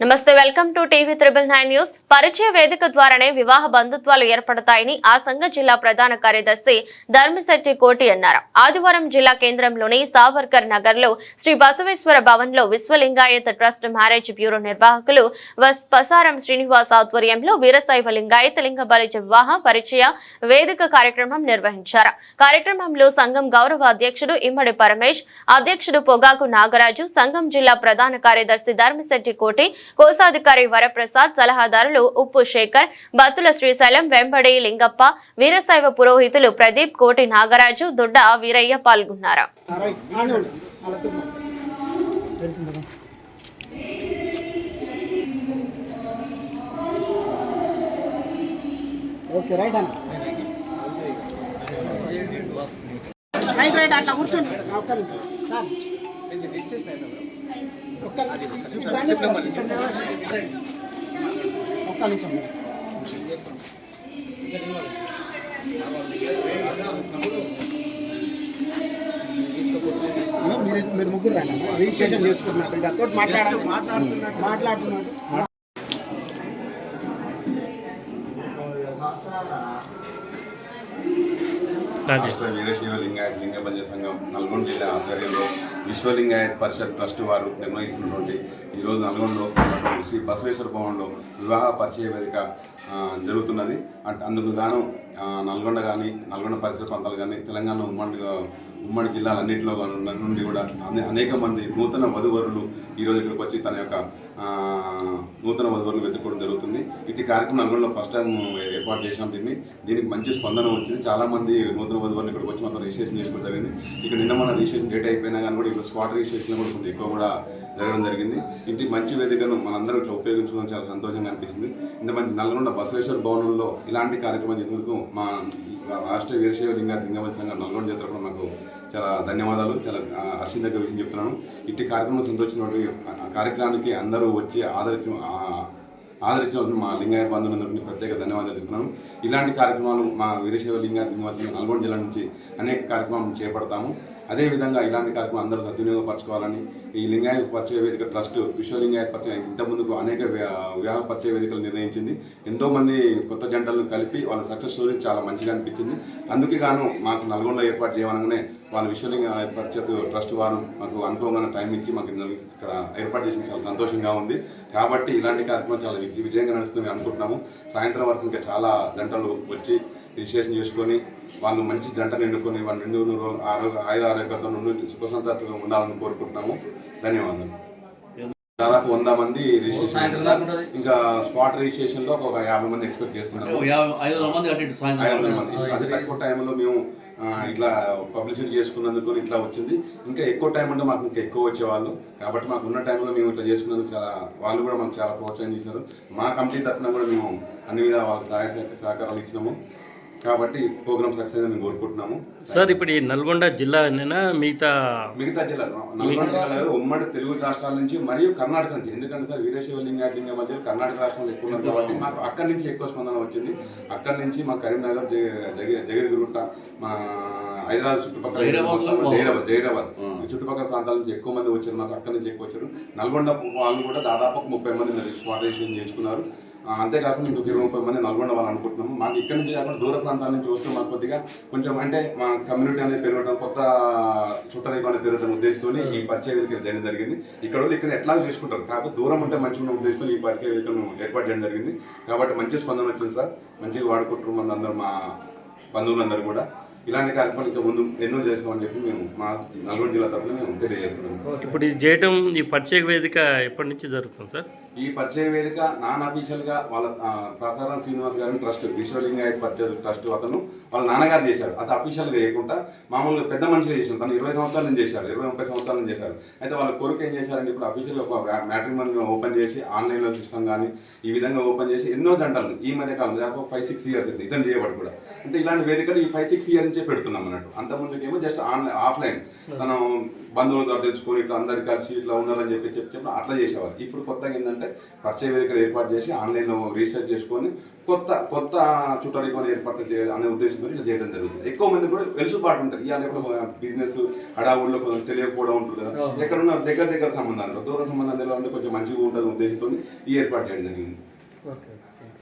నమస్తే welcome to TV triple nine news. పరిచయ వేదిక ద్వారానే వివాహ బంధుత్వాలు ఏర్పడతాయని ఆ సంఘ జిల్లా ప్రధాన కార్యదర్శి ధర్మశెట్టి కోటి అన్నారు. ఆదివారం జిల్లా కేంద్రంలోని సావర్కర్ నగర్లో శ్రీ బసవేశ్వర భవన్లో విశ్వలింగాయత ట్రస్ట్ మ్యారేజ్ బ్యూరో నిర్వాహకులు వస్ పసారం శ్రీనివాస్ ఆధ్వర్యంలో వీరశైవ లింగాయత లింగ బలిజ వివాహ పరిచయ వేదిక కార్యక్రమం నిర్వహించారు. కార్యక్రమంలో సంఘం గౌరవ అధ్యక్షుడు ఇమ్మడి పరమేష్ అధ్యక్షుడు పొగాకు నాగరాజు సంఘం జిల్లా ప్రధాన కార్యదర్శి ధర్మశెట్టి కోటి కోశాధికారి వరప్రసాద్ సలహాదారులు ఉప్పు శేఖర్ బత్తుల శ్రీశైలం వెంబడి లింగప్ప వీరశైవ పురోహితులు ప్రదీప్ కోటి నాగరాజు దొడ్డ వీరయ్య పాల్గొన్నారు. ఓకే రైట్ అన్న. రైట్ రైట్ అట్లా కూర్చోండి. ఒక్క నిమిషం సార్ ఒక్క నిమిషం మీరు మీరు ముగ్గురు రండి అన్న. రిజిస్ట్రేషన్ చేసుకున్నారు ఇంకా మాట్లాడాలి మాట్లాడుతున్నాడు రాష్ట్ర వీరశైవ లింగాయత్ లింగ బంధ సంఘం నల్గొండ జిల్లా ఆధ్వర్యంలో విశ్వలింగాయత్ పరిషత్ ట్రస్ట్ వారు నిర్వహిస్తున్నటువంటి ఈరోజు నల్గొండలో శ్రీ బసవేశ్వర భవన్లో వివాహ పరిచయ వేదిక జరుగుతున్నది. అంటే అందుకు గాను నల్గొండ కానీ నల్గొండ పరిసర ప్రాంతాలు కానీ తెలంగాణ ఉమ్మడి ఉమ్మడి జిల్లాలన్నింటిలో ఉన్న- నుండి కూడా అనేక మంది నూతన వధువరులు ఈరోజు ఇక్కడికి వచ్చి తన యొక్క నూతన వధువరులు వెతుక్కోవడం జరుగుతుంది. ఇటు కార్యక్రమం నల్గొండలో ఫస్ట్ టైం ఏర్పాటు చేసినాం దీన్ని. దీనికి మంచి స్పందన వచ్చింది. చాలామంది నూతన వధువరులు ఇక్కడికి వచ్చి మొత్తం రిజిస్ట్రేషన్ చేసుకోవడం జరిగింది. ఇక్కడ నిన్న మన రిజిస్ట్రేషన్ డేట్ అయిపోయినా కానీ కూడా ఇప్పుడు స్పాట్ రిజిస్ట్రేషన్ కూడా కొంచెం ఎక్కువ కూడా జరగడం జరిగింది. ఇంటి మంచి వేదికను మనందరూ ఇట్లా ఉపయోగించుకోవడం చాలా సంతోషంగా అనిపిస్తుంది. ఇంత మంచి నల్గొండ బసవేశ్వర భవనంలో ఇలాంటి కార్యక్రమం చేసినందుకు మా రాష్ట్ర వీరశైవ లింగ లింగవల్లి సంఘం నల్గొండ చేత కూడా మాకు చాలా ధన్యవాదాలు చాలా హర్షిందగ్గ విషయం చెప్తున్నాను. ఇట్టి కార్యక్రమం సంతోషించినటువంటి కార్యక్రమానికి అందరూ వచ్చి ఆదరించి ఆదరించిన మా లింగాయ బంధువులందరికీ ప్రత్యేక ధన్యవాదాలు చేస్తున్నాను ఇలాంటి కార్యక్రమాలు మా వీరశైవ లింగాయ లింగవాసి నల్గొండ జిల్లా నుంచి అనేక కార్యక్రమాలు చేపడతాము. అదేవిధంగా ఇలాంటి కార్యక్రమం అందరూ సద్వినియోగపరచుకోవాలని ఈ లింగాయ పరిచయ వేదిక ట్రస్ట్ విశ్వలింగాయ పరిచయ ఇంత ముందుకు అనేక వ్యా- వివాహ పరిచయ వేదికలు నిర్ణయించింది. ఎంతోమంది కొత్త జంటలను కలిపి వాళ్ళ సక్సెస్ స్టోరీ చాలా మంచిగా అనిపించింది. అందుకే గాను మాకు నల్గొండలో ఏర్పాటు చేయమనగానే వాళ్ళ విశ్వలింగ పరిచయ ట్రస్ట్ వారు మాకు అనుకోగానే టైం ఇచ్చి మాకు ఇక్కడ ఏర్పాటు చేసిన చాలా సంతోషంగా ఉంది. కాబట్టి ఇలాంటి కార్యక్రమం చాలా విజ- విజయంగా నడుస్తుంది అనుకుంటున్నాము. సాయంత్రం వరకు ఇంకా చాలా జంటలు వచ్చి రిజిస్ట్రేషన్ చేసుకొని వాళ్ళు మంచి జంటను ఎన్నుకొని వాళ్ళు రెండు నూరు ఆరోగ్య ఆయుర ఆరోగ్యంతో నుండి సుఖసంతృప్తిగా ఉండాలని కోరుకుంటున్నాము. ధన్యవాదాలు. దాదాపు వంద మంది రిజిస్ట్రేషన్. ఇంకా స్పాట్ రిజిస్ట్రేషన్లో ఒక యాభై మంది ఎక్స్పెక్ట్ చేస్తున్నాము అతి తక్కువ టైంలో మేము ఇట్లా పబ్లిసిటీ చేసుకున్నందుకు ఇట్లా వచ్చింది. ఇంకా ఎక్కువ టైం అంటే మాకు ఇంకా ఎక్కువ వచ్చేవాళ్ళు కాబట్టి మాకు ఉన్న టైంలో మేము ఇట్లా చేసుకున్నందుకు చాలా వాళ్ళు కూడా మాకు చాలా ప్రోత్సాహం చేశారు మా కంపెనీ తరఫున కూడా మేము అన్ని విధాల వాళ్ళకి సహాయ సహకారాలు ఇచ్చినాము. కాబట్టి ప్రోగ్రామ్ సక్సెస్ అని మేము కోరుకుంటున్నాము. సార్ ఇప్పుడు ఈ నల్గొండ జిల్లానేనా మిగతా మిగతా జిల్లాలో నల్గొండ జిల్లాలో ఉమ్మడి తెలుగు రాష్ట్రాల నుంచి మరియు కర్ణాటక నుంచి. ఎందుకంటే సార్ వీరేశ్వర లింగాలింగ మధ్య కర్ణాటక రాష్ట్రంలో ఎక్కువ ఉన్నారు కాబట్టి మాకు అక్కడి నుంచి ఎక్కువ స్పందన వచ్చింది. అక్కడి నుంచి మా కరీంనగర్ జగ- జగ- జగద్గుట్ట మా హైదరాబాద్ చుట్టుపక్కల జైరాబాద్ జైరాబాద్. చుట్టుపక్కల ప్రాంతాల నుంచి ఎక్కువ మంది వచ్చారు మాకు అక్కడి నుంచి ఎక్కువ వచ్చారు. నల్గొండ వాళ్ళు కూడా దాదాపు ముప్పై మంది రిజిస్ట్రేషన్ చేసుకున్నారు అంతేకాకుండా ఇంకొక ఇరవై ముప్పై మంది నల్గొండ వాళ్ళు అనుకుంటున్నాము మాకు ఇక్కడి నుంచి కాకుండా దూర ప్రాంతాల నుంచి వస్తే మాకు కొద్దిగా కొంచెం అంటే మా కమ్యూనిటీ అనేది పెరగడం కొత్త చుట్టరికం అనేది పెరుగుతున్న ఉద్దేశంతో ఈ పరిచయ వేదిక చేయడం జరిగింది. ఇక్కడ ఇక్కడ ఎట్లా చేసుకుంటారు. కాకపోతే దూరం ఉంటే మంచిగా ఉన్న ఉద్దేశంతో ఈ పరిచయ వేదికను ఏర్పాటు చేయడం జరిగింది. కాబట్టి మంచి స్పందన వచ్చింది సార్. మంచిగా వాడుకుంటున్నారు మన అందరూ మా బంధువులందరూ కూడా. ఇలాంటి కార్యక్రమాలు ఇంకా ముందు ఎన్నో చేస్తామని చెప్పి మేము మా నల్గొండ జిల్లా తరఫున మేము తెలియజేస్తున్నాము ఇప్పుడు ఇది చేయటం ఈ పరిచయ వేదిక ఎప్పటి నుంచి జరుగుతుంది సార్? ఈ పరిచయ వేదిక నాన్ అఫీషియల్గా వాళ్ళ ప్రసారం శ్రీనివాస్ గారిని ట్రస్ట్ విశ్వలింగాయత్ పరిచయ ట్రస్ట్ అతను వాళ్ళ నాన్నగారు చేశారు. అది అఫీషియల్గా చేయకుండా మామూలుగా పెద్ద మనిషిగా చేశారు. తను ఇరవై సంవత్సరాల నుంచి చేశారు. ఇరవై ముప్పై సంవత్సరాల నుంచి చేశారు. అయితే వాళ్ళ కొరకు ఏం చేశారంటే ఇప్పుడు అఫీషియల్ ఒక మ్యాట్రిమోని ఓపెన్ చేసి ఆన్లైన్లో సిస్టమ్ కానీ ఈ విధంగా ఓపెన్ చేసి ఎన్నో జంటలు ఈ మధ్య కాలం దాకా ఫైవ్ సిక్స్ ఇయర్స్ అయితే ఇతను చేయబడి కూడా. అంటే ఇలాంటి వేదికలు ఈ ఫైవ్ సిక్స్ ఇయర్ నుంచి పెడుతున్నాం అన్నట్టు. అంత ముందుకేమో జస్ట్ ఆన్లైన్ ఆఫ్లైన్. మనం బంధువుల ద్వారా తెచ్చుకొని ఇట్లా అందరు కలిసి ఇట్లా ఉన్నారని చెప్పి చెప్పి అట్లా చేసేవారు ఇప్పుడు కొత్తగా ఏంటంటే పరిచయ వేదికలు ఏర్పాటు చేసి ఆన్లైన్లో రీసెర్చ్ చేసుకొని కొత్త కొత్త చుట్టాలు ఏర్పాటు చేయాలి అనే ఉద్దేశంతో ఇట్లా చేయడం జరుగుతుంది. ఎక్కువ మంది కూడా వెలుసుబాటు ఉంటుంది ఇవాళ బిజినెస్ హడావుల్లో కొంచెం తెలియకపోవడం ఉంటుంది కదా. ఎక్కడున్న దగ్గర దగ్గర సంబంధాలు దూర సంబంధాలు ఎలా ఉంటే కొంచెం మంచిగా ఉంటుంది ఉద్దేశంతో ఈ ఏర్పాటు చేయడం జరిగింది.